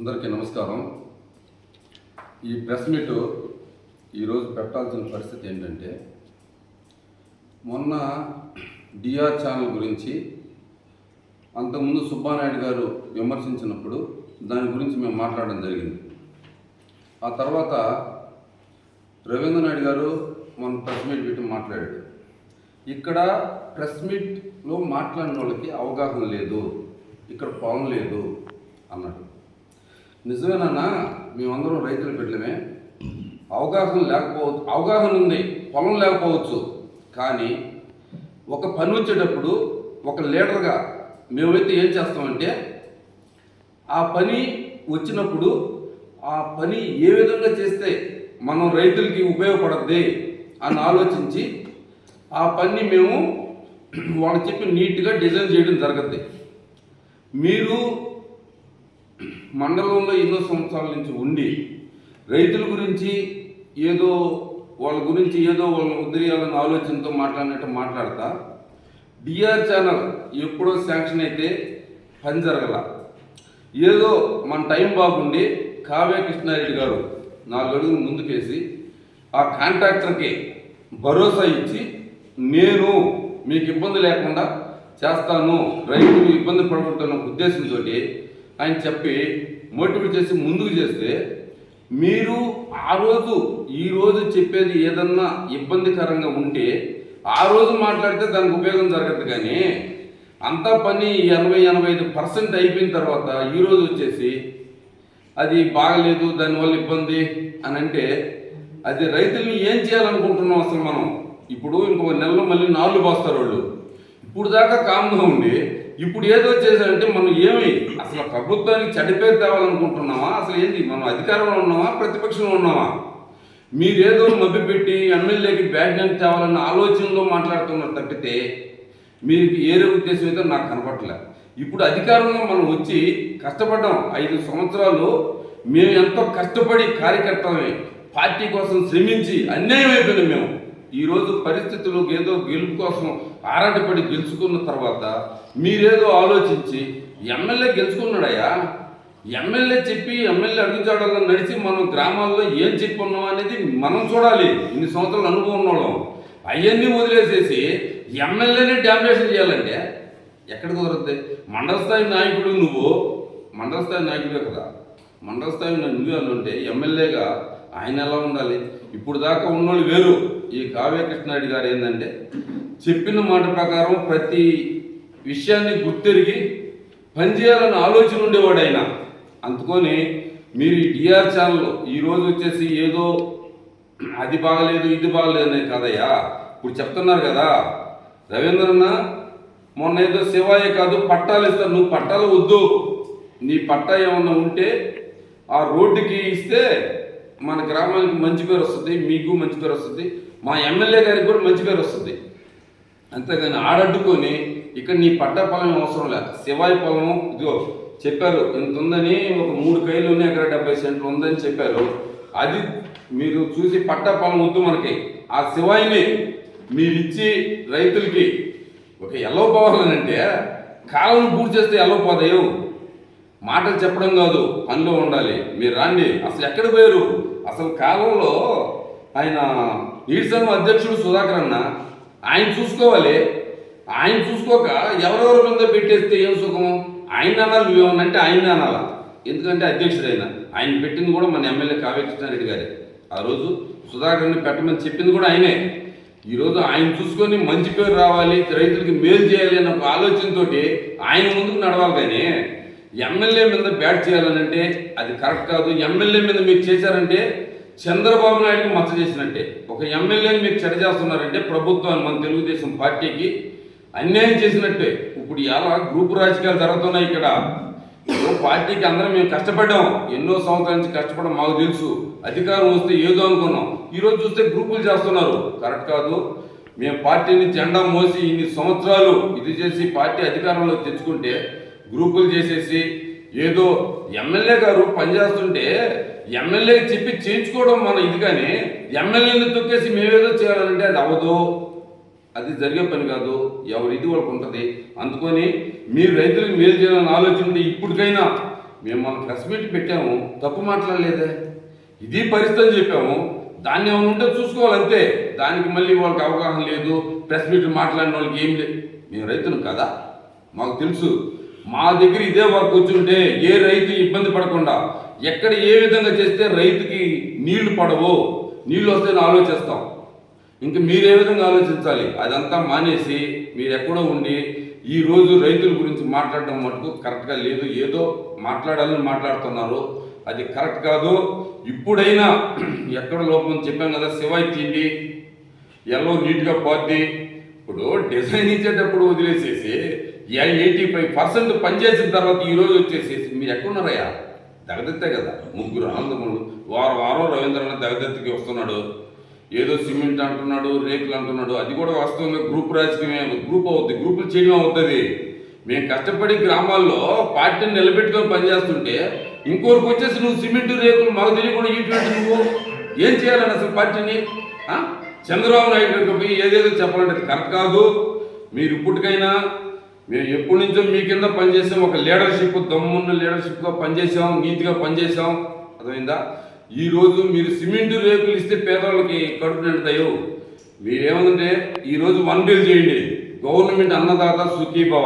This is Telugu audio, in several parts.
అందరికీ నమస్కారం. ఈ ప్రెస్ మీట్ ఈరోజు పెట్టాల్సిన పరిస్థితి ఏంటంటే మొన్న డిఆర్ ఛానల్ గురించి అంతకుముందు సుబ్బానాయుడు గారు విమర్శించినప్పుడు దాని గురించి మేము మాట్లాడడం జరిగింది. ఆ తర్వాత రవీంద్ర నాయుడు గారు మొన్న ప్రెస్ మీట్ పెట్టి మాట్లాడాడు ఇక్కడ ప్రెస్ మీట్లో మాట్లాడిన వాళ్ళకి అవగాహన లేదు. ఇక్కడ పొలం లేదు అన్నాడు. నిజమేనన్నా మేమందరం రైతులు బిడ్డలమే అవగాహన లేకపోవచ్చు అవగాహన ఉంది పొలం లేకపోవచ్చు. కానీ ఒక పని వచ్చేటప్పుడు ఒక లీడర్గా మేమైతే ఏం చేస్తామంటే ఆ పని వచ్చినప్పుడు ఆ పని ఏ విధంగా చేస్తే మనం రైతులకి ఉపయోగపడద్ది అని ఆలోచించి ఆ పని మేము వాళ్ళు చెప్పి నీట్గా డిజైన్ చేయడం జరగద్ది. మీరు మండలంలో ఎన్నో సంవత్సరాల నుంచి ఉండి రైతుల గురించి ఏదో వాళ్ళ గురించి ఏదో వాళ్ళ ఉద్రేయాలన్న ఆలోచనతో మాట్లాడినట్టు మాట్లాడతా. డిఆర్ ఛానల్ ఎప్పుడో శాంక్షన్ అయితే పని జరగల. ఏదో మన టైం బాగుండి కావ్య కృష్ణారెడ్డి గారు నాలుగు అడుగులు ముందుకేసి ఆ కాంట్రాక్టర్కి భరోసా ఇచ్చి నేను మీకు ఇబ్బంది లేకుండా చేస్తాను రైతులు ఇబ్బంది పడకూడదన్న ఉద్దేశంతో అని చెప్పి మోటివేట్ చేసి ముందుకు చేస్తే మీరు ఆ రోజు ఈ రోజు చెప్పేది ఏదన్నా ఇబ్బందికరంగా ఉంటే ఆ రోజు మాట్లాడితే దానికి ఉపయోగం జరగదు కానీ అంతా పని ఎనభై ఎనభై ఐదు పర్సెంట్ అయిపోయిన తర్వాత ఈ రోజు వచ్చేసి అది బాగలేదు దానివల్ల ఇబ్బంది అని అంటే అది రైతుల్ని ఏం చేయాలనుకుంటున్నాం అసలు మనం? ఇప్పుడు ఇంకొక నెలలో మళ్ళీ నాలుగు పోస్తారు వాళ్ళు. ఇప్పుడు దాకా కామ్గా ఉండి ఇప్పుడు ఏదో చేశారంటే మనం ఏమి అసలు ప్రభుత్వానికి చెడ్డపేరు తేవాలనుకుంటున్నామా? అసలు ఏంటి మనం అధికారంలో ఉన్నామా? ప్రతిపక్షంలో ఉన్నామా? మీరేదో మభ్యపెట్టి ఎమ్మెల్యేకి బ్యాడ్ నేమ్ తేవాలన్న ఆలోచనలో మాట్లాడుతున్నారు తప్పితే మీకు ఏరే ఉద్దేశం అయితే నాకు కనపడలే ఇప్పుడు అధికారంలో మనం వచ్చి కష్టపడ్డాం ఐదు సంవత్సరాలు. మేము ఎంతో కష్టపడి కార్యకర్తలమే. పార్టీ కోసం శ్రమించి అన్యాయం అయిపోయినాం మేము. ఈరోజు పరిస్థితులు ఏదో గెలుపు కోసం ఆరాటపడి గెలుచుకున్న తర్వాత మీరేదో ఆలోచించి ఎమ్మెల్యే గెలుచుకున్నాడయ్యా. ఎమ్మెల్యే చెప్పి ఎమ్మెల్యే అడుగుజాడల్లో నడిచి మనం గ్రామాల్లో ఏం చెప్పున్నాం అనేది మనం చూడాలి. ఇన్ని సంవత్సరాలు అనుభవం ఉండడం అవన్నీ వదిలేసేసి ఎమ్మెల్యేని డామినేషన్ చేయాలంటే ఎక్కడ కుదరద్ది? మండల స్థాయి నాయకుడు నువ్వు. మండల స్థాయి నాయకుడే కదా. మండల స్థాయి నువ్వే ఉంటే ఎమ్మెల్యేగా ఆయన ఎలా ఉండాలి? ఇప్పుడు దాకా ఉన్నోళ్ళు వేరు. ఈ కావ్య కృష్ణారెడ్డి గారు ఏంటంటే చెప్పిన మాట ప్రకారం ప్రతి విషయాన్ని గుర్తెరిగి పనిచేయాలని ఆలోచన ఉండేవాడు ఆయన అందుకొని మీరు ఈ డిఆర్ ఛానల్ ఈరోజు వచ్చేసి ఏదో అది బాగలేదు ఇది బాగలేదు అనే కదయ్యా ఇప్పుడు చెప్తున్నారు కదా. రవీంద్రన్న మొన్న ఏదో శివాయ కాదు పట్టాలు ఇస్తారు నువ్వు పట్టాలు వద్దు. నీ పట్టా ఏమన్నా ఉంటే ఆ రోడ్డుకి ఇస్తే మన గ్రామానికి మంచి పేరు వస్తుంది మీకు మంచి పేరు వస్తుంది మా ఎమ్మెల్యే గారికి కూడా మంచి పేరు వస్తుంది. అంతేగాని ఆడడ్డుకొని ఇక్కడ నీ పట్ట పొలం అవసరం లే శివాయి పొలం ఇదిగో చెప్పారు ఇంత ఉందని ఒక మూడు కైలు ఉన్నాయి అక్కడ డెబ్బై సెంట్లు ఉందని చెప్పారు. అది మీరు చూసి పట్టా పొలం వద్దు మనకి. ఆ శివాయిని మీరు ఇచ్చి రైతులకి ఒక ఎల్లో పోవాలనంటే కాలం పూర్తి చేస్తే ఎల్లో పోతాయి? మాటలు చెప్పడం కాదు పనిలో ఉండాలి. మీరు రాండి. అసలు ఎక్కడ పోయారు? అసలు కాలంలో ఆయన ఈడ్సంఘం అధ్యక్షుడు సుధాకర్ అన్న ఆయన చూసుకోవాలి. ఆయన చూసుకోక ఎవరెవరి మీద పెట్టేస్తే ఏం సుఖం ఆయన అనాలి నువ్వేమన్నంటే ఆయన అనాలా. ఎందుకంటే అధ్యక్షుడైన ఆయన పెట్టింది కూడా మన ఎమ్మెల్యే కావ్య కృష్ణారెడ్డి గారే. ఆ రోజు సుధాకర్ని పెట్టమని చెప్పింది కూడా ఆయనే. ఈరోజు ఆయన చూసుకొని మంచి పేరు రావాలి రైతులకి మేలు చేయాలి అన్న ఒక ఆలోచనతో ఆయన ముందుకు నడవాలి కానీ ఎమ్మెల్యే మీద బ్యాట్ చేయాలనంటే అది కరెక్ట్ కాదు. ఎమ్మెల్యే మీద మీరు చేశారంటే చంద్రబాబు నాయుడుకి మచ్చ చేసినట్టే. ఒక ఎమ్మెల్యేని మీరు చెడ చేస్తున్నారంటే ప్రభుత్వాన్ని మన తెలుగుదేశం పార్టీకి అన్యాయం చేసినట్టే. ఇప్పుడు ఎలా గ్రూప్ రాజకీయాలు జరుగుతున్నాయి ఇక్కడ. పార్టీకి అందరం మేము కష్టపడ్డాం. ఎన్నో సంవత్సరాల నుంచి కష్టపడడం మాకు తెలుసు. అధికారం వస్తే ఏదో అనుకున్నాం. ఈరోజు చూస్తే గ్రూపులు చేస్తున్నారు. కరెక్ట్ కాదు. మేము పార్టీని జెండా మోసి ఇన్ని సంవత్సరాలు ఇది చేసి పార్టీ అధికారంలో తెచ్చుకుంటే గ్రూపులు చేసేసి ఏదో ఎమ్మెల్యే గారు పనిచేస్తుంటే ఎమ్మెల్యేకి చెప్పి చేయించుకోవడం మన ఇది కానీ ఎమ్మెల్యేని తొక్కేసి మేమేదో చేయాలంటే అది అవ్వదు. అది జరిగే పని కాదు. ఎవరి ఇది వాళ్ళకు ఉంటుంది. అందుకొని మీరు రైతులకు మేలు చేయాలని ఆలోచన ఉంటే ఇప్పటికైనా మేము మన ప్రెస్ మీట్ పెట్టాము. తప్పు మాట్లాడలేదే. ఇది పరిస్థితి అని చెప్పాము. దాన్ని ఏమైనా ఉంటే చూసుకోవాలి అంతే. దానికి మళ్ళీ వాళ్ళకి అవగాహన లేదు. ప్రెస్ మీట్ మాట్లాడిన వాళ్ళకి ఏం లేదు మేము రైతులు కదా. మాకు తెలుసు. మా దగ్గర ఇదే వర్క్ వచ్చుంటే ఏ రైతు ఇబ్బంది పడకుండా ఎక్కడ ఏ విధంగా చేస్తే రైతుకి నీళ్ళు పడవో నీళ్ళు వస్తే ఆలోచిస్తాం. ఇంకా మీరే విధంగా ఆలోచించాలి? అదంతా మానేసి మీరు ఎక్కడో ఉండి ఈ రోజు రైతుల గురించి మాట్లాడడం మటుకు కరెక్ట్గా లేదు. ఏదో మాట్లాడాలని మాట్లాడుతున్నారు. అది కరెక్ట్ కాదు. ఇప్పుడైనా ఎక్కడ లోపం చెప్పాం కదా శివాయి తిండి ఎల్లో నీట్గా పోద్ది ఇప్పుడు డిజైన్ ఇచ్చేటప్పుడు వదిలేసేసి ఎయిటీ ఫైవ్ పర్సెంట్ పనిచేసిన తర్వాత ఈరోజు వచ్చేసేసి మీరు ఎక్కడున్నారయ్యా? దగదత్తే కదా. ముగ్గురు ఆనందములు. వారం వారం రవీంద్రనాథ్ దగదత్తికి వస్తున్నాడు. ఏదో సిమెంట్ అంటున్నాడు రేకులు అంటున్నాడు. అది కూడా వాస్తవంగా గ్రూప్ రాజకీయమే. గ్రూప్ అవుద్ది. గ్రూపులు చేయడం అవుతుంది మేము కష్టపడి గ్రామాల్లో పార్టీని నిలబెట్టుకొని పనిచేస్తుంటే ఇంకోరికి వచ్చేసి నువ్వు సిమెంట్ రేకులు మాకు తెలియకుండా ఇటువంటి నువ్వు ఏం చేయాలని అసలు పార్టీని? చంద్రబాబు నాయుడు పోయి ఏదేదో చెప్పాలంటే అది కరెక్ట్ కాదు. మీరు ఇప్పటికైనా మేము ఎప్పటి నుంచో మీ కింద పనిచేసాం. ఒక లీడర్షిప్ దమ్మున్న లీడర్షిప్గా పనిచేసాం నీతిగా పనిచేసాం. అర్థమైందా? ఈరోజు మీరు సిమెంట్ రేకులు ఇస్తే పేదవాళ్ళకి కడుపు నిండుతాయో? మీరేమంటే ఈరోజు వన్ బిల్ చేయండి. గవర్నమెంట్ అన్నదాత సుఖీభవ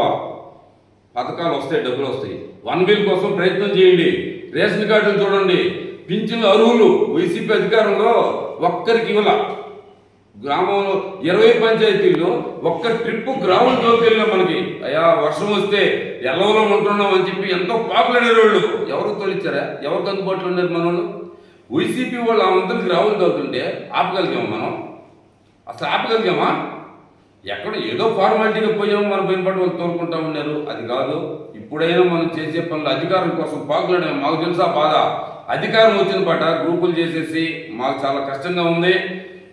పథకాలు వస్తాయి డబ్బులు వస్తాయి. వన్ బిల్ కోసం ప్రయత్నం చేయండి. రేషన్ కార్డులు చూడండి. పింఛన్లు అర్హులు. వైసీపీ అధికారంలో ఒక్కరికి ఇవ్వాల. గ్రామంలో ఇరవై పంచాయతీల్లో ఒక్క ట్రిప్ గ్రౌండ్లోకి వెళ్ళినా మనకి అయ్యా వర్షం వస్తే ఎల్లవలో ఉంటున్నాం అని చెప్పి ఎంతో పాపులర్ వాళ్ళు. ఎవరు తోలిచ్చారా? ఎవరికి అందుబాటులో ఉన్నారు మన వాళ్ళు వైసీపీ వాళ్ళు ఆ మంత్రులు గ్రౌండ్ తోలుతుంటే ఆపగలిగాము మనం. అసలు ఆపగలిగామా? ఎక్కడ ఏదో ఫార్మాలిటీగా పోయాము మన పైన పట్టు వాళ్ళు తోలుకుంటా ఉన్నారు. అది కాదు ఇప్పుడైనా మనం చేసే పనులు అధికారం కోసం పాకులనే మాకు తెలుసా బాధ. అధికారం వచ్చిన పాట గ్రూపులు చేసేసి మాకు చాలా కష్టంగా ఉంది.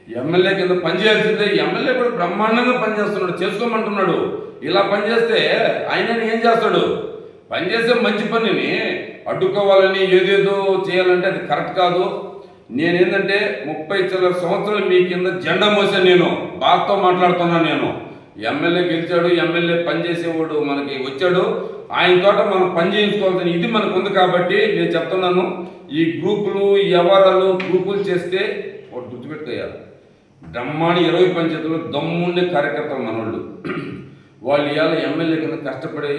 ఎమ్మెల్యే కింద పనిచేస్తుంటే ఎమ్మెల్యే కూడా బ్రహ్మాండంగా పనిచేస్తున్నాడు చేసుకోమంటున్నాడు. ఇలా పనిచేస్తే ఆయన ఏం చేస్తాడు? పనిచేసే మంచి పనిని అడ్డుకోవాలని ఏదేదో చేయాలంటే అది కరెక్ట్ కాదు. నేనేంటంటే ముప్పై చిల్లర సంవత్సరాలు మీ కింద జెండా మోసాను నేను బాధతో మాట్లాడుతున్నాను నేను. ఎమ్మెల్యే గెలిచాడు ఎమ్మెల్యే పనిచేసేవాడు మనకి వచ్చాడు. ఆయన తోట మనం పని చేయించుకోవాల్సిన ఇది మనకు ఉంది కాబట్టి నేను చెప్తున్నాను. ఈ గ్రూపులు ఈ వ్యవహారాలు గ్రూపులు చేస్తే వాడు గుర్తుపెట్టుకోయాలి బ్రహ్మాండ ఇరవై పంచాయతీలో దమ్ముండే కార్యకర్తలు మనోళ్ళు. వాళ్ళు ఇవాళ ఎమ్మెల్యే కింద కష్టపడి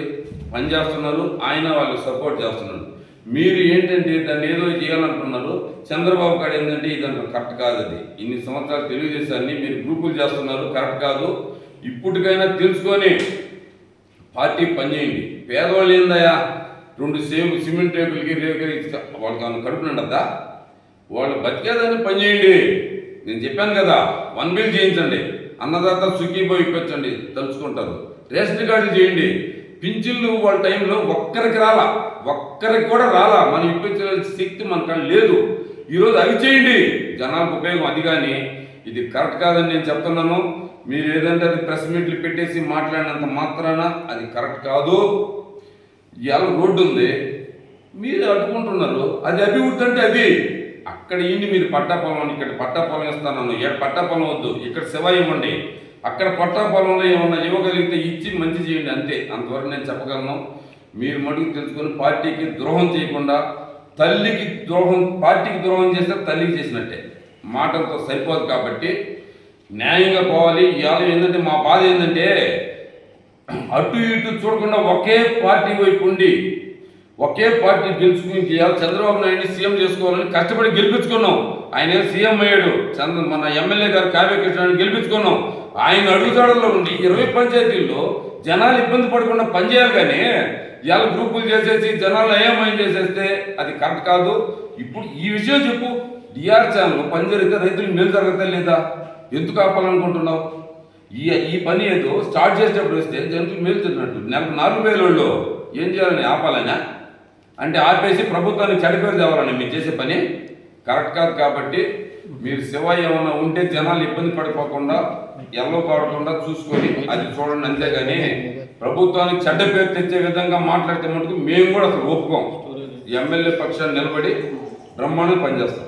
పనిచేస్తున్నారు ఆయన వాళ్ళు సపోర్ట్ చేస్తున్నారు. మీరు ఏంటంటే దాన్ని ఏదో చేయాలనుకున్నారు చంద్రబాబు గారు ఏంటంటే ఇదంతా కరెక్ట్ కాదు అది. ఇన్ని సంవత్సరాలు తెలియజేసాన్ని మీరు గ్రూపులు చేస్తున్నారు కరెక్ట్ కాదు. ఇప్పటికైనా తెలుసుకొని పార్టీ పనిచేయండి. పేదవాళ్ళు ఏందయ్యా? రెండు సేమ్ సిమెంట్ టేబుల్కి రేపు ఇసుక వాళ్ళకి ఏమైనా కడుపు నిండద్దా? వాళ్ళు బతికేదాన్ని పనిచేయండి. నేను చెప్పాను కదా వన్ బిల్ చేయించండి. అన్నదాత సుఖీపోయి ఇప్పించండి తలుచుకుంటారు. రేషన్ కార్డులు చేయండి. పింఛన్లు వాళ్ళ టైంలో ఒక్కరికి రాలా. ఒక్కరికి కూడా రాలా. మనం ఇప్పించే శక్తి మన లేదు. ఈరోజు అవి చేయండి. జనాలకు ఉపయోగం అది కానీ. ఇది కరెక్ట్ కాదని నేను చెప్తున్నాను. మీరు ఏదంటే అది ప్రెస్ మీట్లు పెట్టేసి మాట్లాడినంత మాత్రాన అది కరెక్ట్ కాదు. ఇవాళ రోడ్డు ఉంది. మీరు అడ్డుకుంటున్నారు. అది అభివృద్ధి అంటే అది. అక్కడ ఇండి మీరు పట్టా పొలం ఇక్కడ పట్టా పొలం ఇస్తాను ఇక్కడ పట్టా పొలం వద్దు ఇక్కడ శివ ఇవ్వండి. అక్కడ పట్టా పొలంలో ఏమన్నా ఇవ్వగలిగితే ఇచ్చి మంచి చేయండి అంతే. అంతవరకు నేను చెప్పగలను. మీరు మటుకు తెలుసుకొని పార్టీకి ద్రోహం చేయకుండా తల్లికి ద్రోహం పార్టీకి ద్రోహం చేస్తే తల్లికి చేసినట్టే. మాటలతో సరిపోదు కాబట్టి న్యాయంగా పోవాలి. ఇవాళ ఏంటంటే మా బాధ ఏంటంటే అటు ఇటు చూడకుండా ఒకే పార్టీ వైపు ఉండి ఒకే పార్టీ గెలుచుకుని చేయాలి చంద్రబాబు నాయుడు సీఎం చేసుకోవాలని కష్టపడి గెలిపించుకున్నాం. ఆయన సీఎం అయ్యాడు. చంద్ర మన ఎమ్మెల్యే గారు కావ్య గెలిపించుకున్నాం. ఆయన అడుగుజాడల్లో ఉండి ఇరవై పంచాయతీల్లో జనాలు ఇబ్బంది పడకుండా పనిచేయాలి కానీ ఇవాళ గ్రూపులు చేసేసి జనాలు అయోమయం చేసేస్తే అది కరెక్ట్ కాదు. ఇప్పుడు ఈ విషయం చెప్పు. డిఆర్ ఛానల్ పని జరిగితే రైతులకు మేలు జరగతా లేదా? ఎందుకు ఆపాలనుకుంటున్నావు? ఈ ఈ పని ఏదో స్టార్ట్ చేసేటప్పుడు వస్తే జంతువులు మేలు తిన్నట్టు. నెలకు నాలుగు వేల వాళ్ళు ఏం చేయాలని ఆపాలనా? అంటే ఆపేసి ప్రభుత్వానికి చెడిపేరు తేవాలని మీరు చేసే పని. కరెక్ట్ కాదు కాబట్టి మీరు శివ ఏమైనా ఉంటే జనాలు ఇబ్బంది పడిపోకుండా ఎల్లో పడకుండా చూసుకొని అది చూడండి అంతేగాని ప్రభుత్వానికి చెడ్డ పేరు తెచ్చే విధంగా మాట్లాడితే మటుకు మేము కూడా అసలు ఒప్పుకోం. ఎమ్మెల్యే పక్షాన్ని నిలబడి బ్రహ్మాండంగా పనిచేస్తాం.